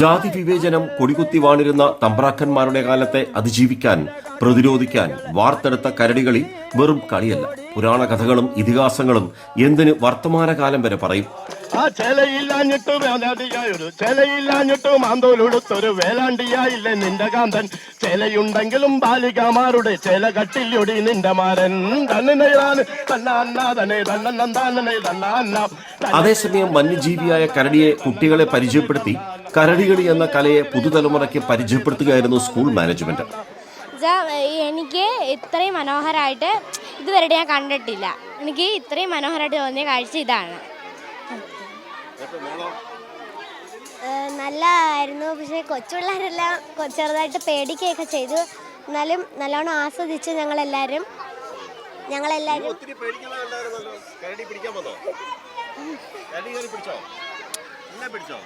ജാതി വിവേചനം കൊടികുത്തി വാണിരുന്ന തമ്പ്രാക്കന്മാരുടെ കാലത്തെ അതിജീവിക്കാൻ പ്രതിരോധിക്കാൻ വാർത്തെടുത്ത കരടികളി വെറും കളിയല്ല. പുരാണ കഥകളും ഇതിഹാസങ്ങളും എന്തിന് വർത്തമാനകാലം വരെ പറയും? ആ ചെലയില്ലാഞ്ഞിട്ട് വേലാണ്ടിയായൊരു ചെലയില്ലാഞ്ഞിട്ട് മാന്തോലുടുത്തൊരു വേലാണ്ടിയായില്ലേ നിന്റെ കാന്തൻ ചെലയുണ്ടെങ്കിലും ബാലികമാരുടെ ചെല കട്ടിലൊടി നിന്റെ മാരൻ. അതേസമയം വന്യജീവിയായ കരടിയെ കുട്ടികളെ പരിചയപ്പെടുത്തി കരടികളി എന്ന കലയെ പുതുതലമുറയ്ക്ക് പരിചയപ്പെടുത്തുകയായിരുന്നു സ്കൂൾ മാനേജ്മെന്റ്. എനിക്ക് ഇത്രയും മനോഹരമായിട്ട് ഇതുവരെ ഞാൻ കണ്ടിട്ടില്ല. എനിക്ക് ഇത്രയും മനോഹരമായിട്ട് തോന്നിയ കാഴ്ച ഇതാണ്. നല്ലതായിരുന്നു. പക്ഷേ കൊച്ചുപിള്ളേരെല്ലാം ചെറുതായിട്ട് പേടിക്കുകയൊക്കെ ചെയ്തു. എന്നാലും നല്ലോണം ആസ്വദിച്ച് ഞങ്ങളെല്ലാവരും ഞങ്ങളെല്ലാവരും ഒത്തിരി പേടിക്കുന്നതല്ലായിരുന്നല്ലോ കരടി പിടിക്കാൻ വന്നോ? കരടി കയറി പിടിച്ചോ? എന്നെ പിടിച്ചോ?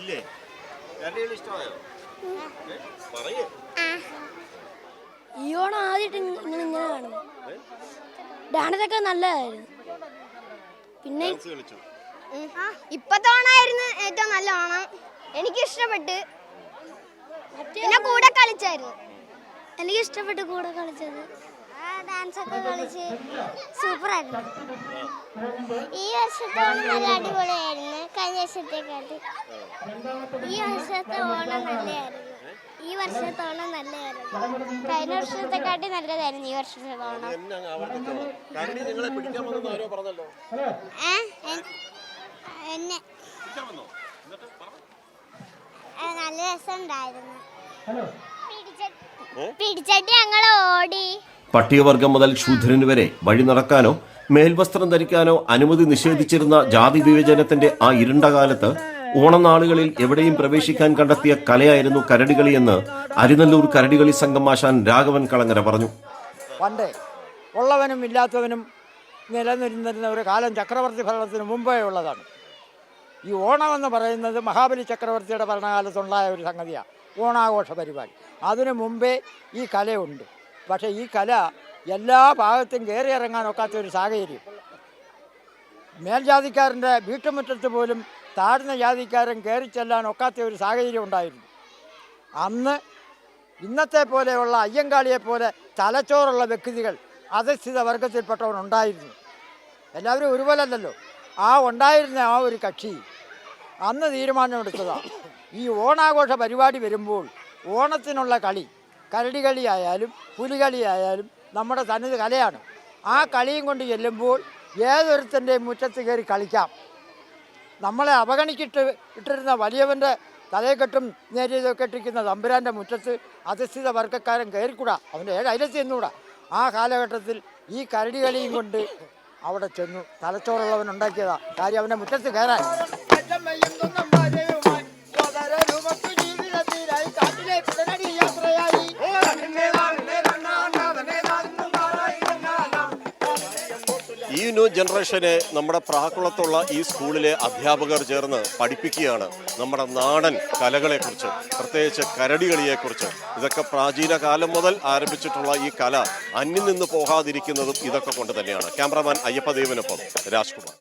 ഇല്ലേ? ഇഷ്ടമായോ? പറയേ. ഡാൻസൊക്കെ നല്ലതായിരുന്നു. പിന്നെ ഇപ്പത്തോണായിരുന്നു ഇപ്പത്തെ ഓണമായിരുന്നു ഏറ്റവും നല്ല ഓണം. എനിക്ക് ഇഷ്ടപ്പെട്ട് പിന്നെ കൂടെ കളിച്ചായിരുന്നു. എനിക്ക് ഇഷ്ടപ്പെട്ട് കൂടെ കളിച്ചത്. ഡാൻസ് ഒക്കെ കളിച്ച് സൂപ്പർ ആയിരുന്നു ഈ വർഷത്തെ ഓണം നല്ല അടിപൊളിയായിരുന്നു. കഴിഞ്ഞ വർഷത്തെക്കാട്ടി ഈ വർഷത്തെ ഓണം നല്ലതായിരുന്നു. ഈ വർഷത്തെ ഓണം നല്ലതായിരുന്നു. കഴിഞ്ഞ വർഷത്തെക്കാട്ടി നല്ലതായിരുന്നു ഈ വർഷത്തെ? എൻ- എന്നെ നല്ല രസമുണ്ടായിരുന്നു. പിടിച്ചട്ടി ഞങ്ങൾ ഓടി. പട്ടികവർഗം മുതൽ ശൂദ്രന് വരെ വഴി നടക്കാനോ മേൽവസ്ത്രം ധരിക്കാനോ അനുമതി നിഷേധിച്ചിരുന്ന ജാതി വിവേചനത്തിന്റെ ആ ഇരുണ്ട കാലത്ത് ഓണനാളുകളിൽ എവിടെയും പ്രവേശിക്കാൻ കണ്ടെത്തിയ കലയായിരുന്നു കരടികളി എന്ന് അരിനല്ലൂർ കരടികളി സംഘം ആശാൻ രാഘവൻ കളങ്ങര പറഞ്ഞു. പണ്ട് ഉള്ളവനും ഇല്ലാത്തവനും നിലനിരുന്നിരുന്ന ഒരു കാലം ചക്രവർത്തി ഭരണത്തിന് മുമ്പേ ഉള്ളതാണ്. ഈ എന്ന് പറയുന്നത് മഹാബലി ചക്രവർത്തിയുടെ ഭരണകാലത്തുണ്ടായ ഒരു സംഗതിയാണ് ഓണാഘോഷ പരിപാടി. അതിനു മുമ്പേ ഈ കലയുണ്ട്. പക്ഷേ ഈ കല എല്ലാ ഭാഗത്തും കയറി ഇറങ്ങാൻ ഒക്കാത്ത ഒരു സാഹചര്യം. മേൽജാതിക്കാരന്റെ വീട്ടുമുറ്റത്ത് പോലും താഴ്ന്ന ജാതിക്കാരൻ കയറി ചെല്ലാൻ ഒക്കാത്ത ഒരു സാഹചര്യം ഉണ്ടായിരുന്നു. അന്ന് ഇന്നത്തെ പോലെയുള്ള അയ്യങ്കാളിയെപ്പോലെ തലച്ചോറുള്ള വ്യക്തികൾ അധസ്ഥിത വർഗത്തിൽപ്പെട്ടവരുണ്ടായിരുന്നു എല്ലാവരും ഒരുപോലല്ലല്ലോ. ആ ഉണ്ടായിരുന്ന ആ ഒരു കക്ഷി അന്ന് തീരുമാനമെടുത്തതാണ് ഈ ഓണാഘോഷ പരിപാടി വരുമ്പോൾ ഓണത്തിനുള്ള കളി കരടി കളിയായാലും പുലികളിയായാലും നമ്മുടെ തനത് കലയാണ്. ആ കളിയും കൊണ്ട് ചെല്ലുമ്പോൾ ഏതൊരുത്തന്റെയും മുറ്റത്ത് കയറി കളിക്കാം. നമ്മളെ അവഗണിച്ചിട്ട് ഇട്ടിരുന്ന വലിയവന്റെ തലയെക്കെട്ടും നേരിയതൊക്കെ ഇട്ടിരിക്കുന്ന തമ്പുരാന്റെ മുറ്റത്ത് അധിഷ്ഠിത വർഗക്കാരൻ കയറിക്കൂടാ. അവന്റെ ഏഴ് അയലത്ത് ചെന്നുകൂടാ ആ കാലഘട്ടത്തിൽ ഈ കരടി കളിയും കൊണ്ട് അവിടെ ചെന്നു തലച്ചോറുള്ളവൻ ഉണ്ടാക്കിയതാ. കാര്യം അവന്റെ മുറ്റത്ത് കയറാൻ. ഈ ന്യൂ ജനറേഷനെ നമ്മുടെ പ്രാക്കുളത്തുള്ള ഈ സ്കൂളിലെ അധ്യാപകർ ചേർന്ന് പഠിപ്പിക്കുകയാണ് നമ്മുടെ നാടൻ കലകളെക്കുറിച്ച് പ്രത്യേകിച്ച് കരടികളിയെക്കുറിച്ച്. ഇതൊക്കെ പ്രാചീന കാലം മുതൽ ആരംഭിച്ചിട്ടുള്ള ഈ കല അന്യം നിന്ന് പോകാതിരിക്കുന്നതും ഇതൊക്കെ കൊണ്ട് തന്നെയാണ്. ക്യാമറാമാൻ അയ്യപ്പദേവനൊപ്പം രാജ്കുമാർ.